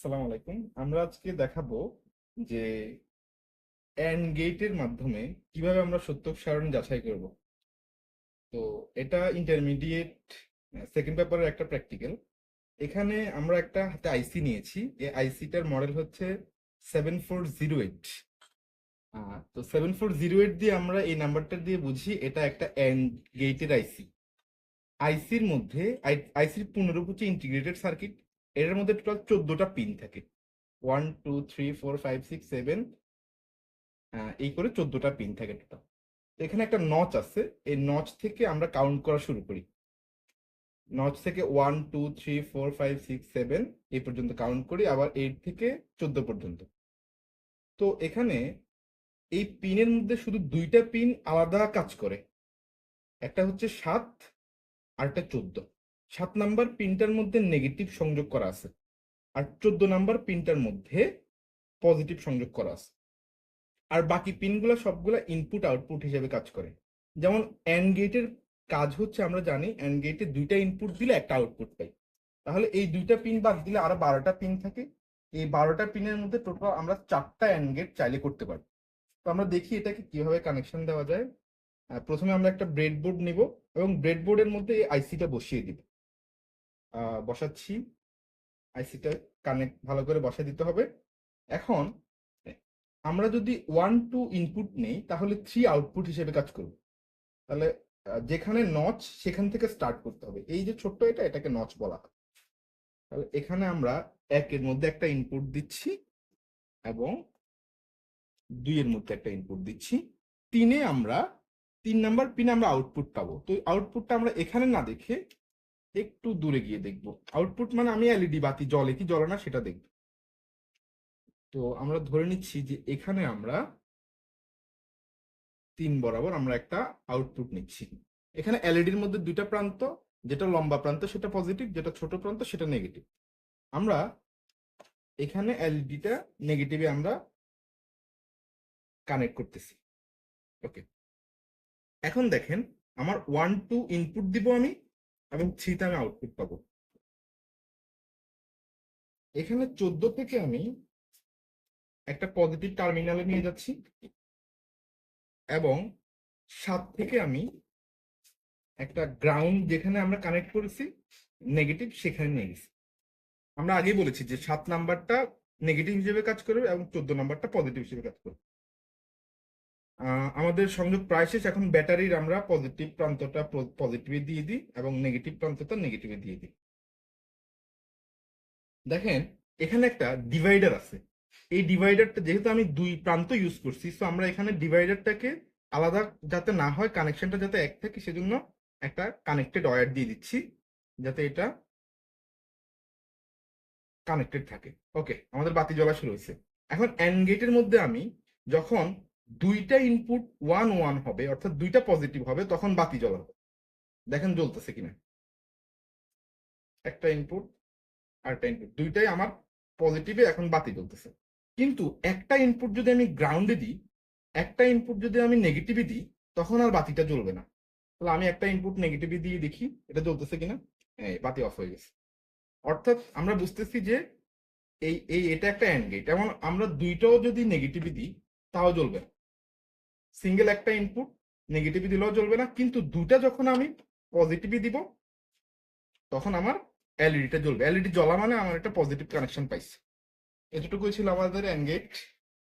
আসসালামু আলাইকুম। আমরা আজকে দেখাবো যে অ্যান্ড গেটের মাধ্যমে কীভাবে আমরা সত্য সারণ যাচাই করব। তো এটা ইন্টারমিডিয়েট সেকেন্ড পেপারের একটা প্র্যাকটিক্যাল এখানে আমরা একটা হাতে আইসি নিয়েছি। এই আইসিটার মডেল হচ্ছে সেভেন ফোর জিরো এইট তো সেভেন ফোর জিরো এইট দিয়ে আমরা এই নাম্বারটা দিয়ে বুঝি এটা একটা অ্যান্ড গেটের আইসি আইসির মধ্যে আইসির পুনরূপ হচ্ছে ইন্টিগ্রেটেড সার্কিট এটার মধ্যে টোটাল চোদ্দটা পিন থাকে। One two three four five six seven এই করে চোদ্দটা পিন থাকে টোটাল এখানে একটা নচ আছে। এই নচ থেকে আমরা কাউন্ট করা শুরু করি। নচ থেকে one two three four five six seven এই পর্যন্ত কাউন্ট করি। আবার এইট থেকে চোদ্দ পর্যন্ত। তো এখানে এই পিনের মধ্যে শুধু দুইটা পিন আলাদা কাজ করে। একটা হচ্ছে সাত আর একটা চোদ্দ। সাত নাম্বার পিনটার মধ্যে নেগেটিভ সংযোগ করা আছে আর চোদ্দ নাম্বার পিনটার মধ্যে পজিটিভ সংযোগ করা আছে। আর বাকি পিনগুলো সবগুলা ইনপুট আউটপুট হিসেবে কাজ করে। যেমন অ্যান্ড গেটের কাজ হচ্ছে আমরা জানি অ্যান্ড গেটে দুইটা ইনপুট দিলে একটা আউটপুট পাই। তাহলে এই দুইটা পিন বাদ দিলে আরও বারোটা পিন থাকে। এই বারোটা পিনের মধ্যে টোটাল আমরা চারটা অ্যান্ড গেট চাইলে করতে পারি। তো আমরা দেখি এটাকে কীভাবে কানেকশন দেওয়া যায়। প্রথমে আমরা একটা ব্রেডবোর্ড নিব এবং ব্রেডবোর্ডের মধ্যে এই আইসিটা বসিয়ে দিব। বসাচ্ছি। আইসিটা কানেক্ট ভালো করে বসিয়ে দিতে হবে। এখন আমরা যদি ওয়ান টু ইনপুট নেই, তাহলে থ্রি আউটপুট হিসেবে কাজ করবে। তাহলে যেখানে নচ সেখান থেকে স্টার্ট করতে হবে। এই যে ছোট্ট এটা, এটাকে নচ বলা হয়। তাহলে এখানে আমরা একের মধ্যে একটা ইনপুট দিচ্ছি এবং দুইয়ের মধ্যে একটা ইনপুট দিচ্ছি। তিনে আমরা, তিন নাম্বার পিনে আমরা আউটপুট পাবো। তো আউটপুটটা আমরা এখানে না দেখে একটু দূরে গিয়ে দেখব। আউটপুট মানে আমি এলইডি বাতি জ্বলে কি জ্বলে না সেটা দেখব। তো আমরা ধরে নিচ্ছি যে এখানে আমরা তিন বরাবর আমরা একটা আউটপুট নিচ্ছি। এখানে এলইডির মধ্যে দুইটা প্রান্ত, যেটা লম্বা প্রান্ত সেটা পজিটিভ যেটা ছোট প্রান্ত সেটা নেগেটিভ আমরা এখানে এলইডিটা নেগেটিভে আমরা কানেক্ট করতেছি। ওকে এখন দেখেন, আমার ওয়ান টু ইনপুট দিব আমি এবং থ্রিতে আমি আউটপুট পাবো। এখানে চোদ্দ থেকে আমি একটা পজিটিভ টার্মিনালে নিয়ে যাচ্ছি এবং সাত থেকে আমি একটা গ্রাউন্ড যেখানে আমরা কানেক্ট করেছি নেগেটিভ সেখানে নিয়ে গেছি। আমরা আগেই বলেছি যে সাত নাম্বারটা নেগেটিভ হিসেবে কাজ করবে এবং চোদ্দ নাম্বারটা পজিটিভ হিসেবে কাজ করবে। আমাদের সংযোগ প্রায় শেষ। এখন ব্যাটারির আমরা পজিটিভ প্রান্তটা পজিটিভে দিয়ে দিই এবং নেগেটিভ প্রান্তটা নেগেটিভে দিয়ে দিই। দেখেন, এখানে একটা ডিভাইডার আছে। এই ডিভাইডারটা যেহেতু আমি দুই প্রান্ত ইউজ করছি সো আমরা এখানে ডিভাইডারটাকে আলাদা যাতে না হয় কানেকশনটা যাতে এক থাকে, সেজন্য একটা কানেক্টেড ওয়্যার দিয়ে দিচ্ছি, যাতে এটা কানেক্টেড থাকে। ওকে আমাদের বাতি জ্বলা শুরু হয়েছে। এখন অ্যান্ড গেটের মধ্যে আমি যখন দুইটা ইনপুট ওয়ান ওয়ান হবে, অর্থাৎ দুইটা পজিটিভ হবে, তখন বাতি জ্বলা হবে দেখেন জ্বলতেছে কিনা। একটা ইনপুট আর একটা ইনপুট দুইটাই আমার পজিটিভে এখন বাতি জ্বলতেছে। কিন্তু একটা ইনপুট যদি আমি গ্রাউন্ডে দিই, একটা ইনপুট যদি আমি নেগেটিভে দিই, তখন আর বাতিটা জ্বলবে না। তাহলে আমি একটা ইনপুট নেগেটিভে দিয়ে দেখি, এটা জ্বলতেছে কিনা? বাতি অফ হয়ে গেছে। অর্থাৎ আমরা বুঝতেছি যে এই এই এটা একটা অ্যান্ড গেট এবং আমরা দুইটাও যদি নেগেটিভে দিই, তাও জ্বলবে না। সিঙ্গেল একটা ইনপুট নেগেটিভ দিলেও চলবে না, কিন্তু দুটা যখন আমি পজিটিভই দিব, তখন আমার এলইডিটা জ্বলবে। এলইডি জ্বলা মানে আমার একটা পজিটিভ কানেকশন পাইছে। এতটুকুই ছিল আমাদের এনগেট